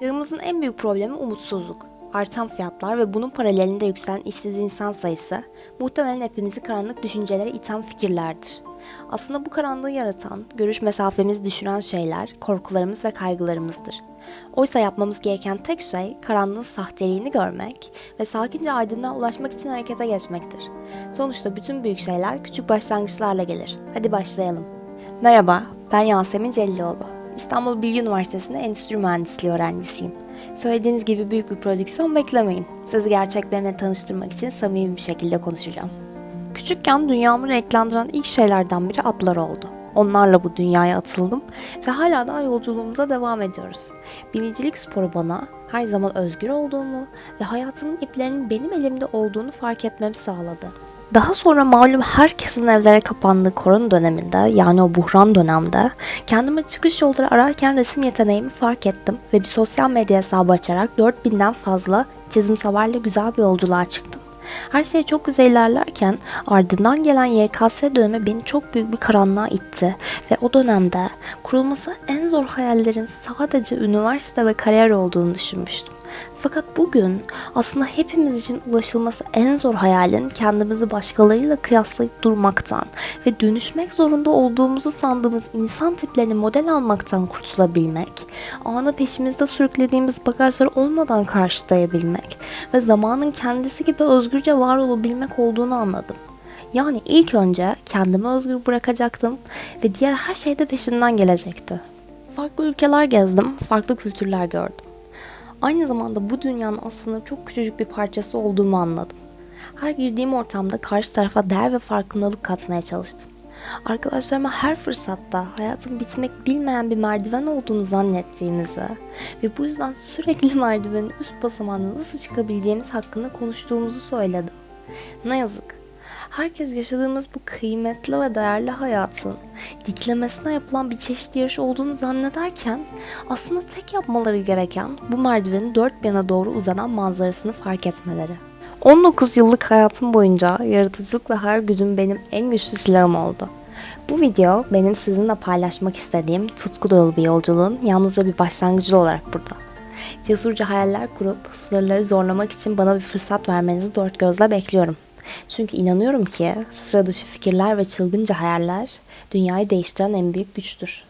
Çağımızın en büyük problemi umutsuzluk. Artan fiyatlar ve bunun paralelinde yükselen işsiz insan sayısı muhtemelen hepimizi karanlık düşüncelere iten fikirlerdir. Aslında bu karanlığı yaratan, görüş mesafemizi düşüren şeyler korkularımız ve kaygılarımızdır. Oysa yapmamız gereken tek şey karanlığın sahteliğini görmek ve sakince aydınlığa ulaşmak için harekete geçmektir. Sonuçta bütün büyük şeyler küçük başlangıçlarla gelir. Hadi başlayalım. Merhaba, ben Yasemin Cellioğlu. İstanbul Bilgi Üniversitesi'nde endüstri mühendisliği öğrencisiyim. Söylediğiniz gibi büyük bir prodüksiyon beklemeyin. Sizi gerçeklerine tanıştırmak için samimi bir şekilde konuşacağım. Küçükken dünyamı renklendiren ilk şeylerden biri atlar oldu. Onlarla bu dünyaya atıldım ve hala daha yolculuğumuza devam ediyoruz. Binicilik sporu bana her zaman özgür olduğumu ve hayatımın iplerinin benim elimde olduğunu fark etmemi sağladı. Daha sonra malum herkesin evlere kapandığı korona döneminde yani o buhran dönemde kendime çıkış yolları ararken resim yeteneğimi fark ettim ve bir sosyal medya hesabı açarak 4000'den fazla çizim savarla güzel bir yolculuğa çıktım. Her şey çok güzel ilerlerken ardından gelen YKS dönemi beni çok büyük bir karanlığa itti ve o dönemde kurulması en zor hayallerin sadece üniversite ve kariyer olduğunu düşünmüştüm. Fakat bugün aslında hepimiz için ulaşılması en zor hayalin kendimizi başkalarıyla kıyaslayıp durmaktan ve dönüşmek zorunda olduğumuzu sandığımız insan tiplerini model almaktan kurtulabilmek, anı peşimizde sürüklediğimiz bagajları olmadan karşılayabilmek ve zamanın kendisi gibi özgürce var olabilmek olduğunu anladım. Yani ilk önce kendimi özgür bırakacaktım ve diğer her şey de peşinden gelecekti. Farklı ülkeler gezdim, farklı kültürler gördüm. Aynı zamanda bu dünyanın aslında çok küçücük bir parçası olduğumu anladım. Her girdiğim ortamda karşı tarafa değer ve farkındalık katmaya çalıştım. Arkadaşlarıma her fırsatta hayatın bitmek bilmeyen bir merdiven olduğunu zannettiğimizi ve bu yüzden sürekli merdivenin üst basamağına nasıl çıkabileceğimiz hakkında konuştuğumuzu söyledim. Ne yazık herkes yaşadığımız bu kıymetli ve değerli hayatın diklemesine yapılan bir çeşit yarış olduğunu zannederken aslında tek yapmaları gereken bu merdivenin dört bir yana doğru uzanan manzarasını fark etmeleri. 19 yıllık hayatım boyunca yaratıcılık ve hayal gücüm benim en güçlü silahım oldu. Bu video benim sizinle paylaşmak istediğim tutku dolu bir yolculuğun yalnızca bir başlangıcı olarak burada. Cesurca hayaller kurup sınırları zorlamak için bana bir fırsat vermenizi dört gözle bekliyorum. Çünkü inanıyorum ki sıra dışı fikirler ve çılgınca hayaller dünyayı değiştiren en büyük güçtür.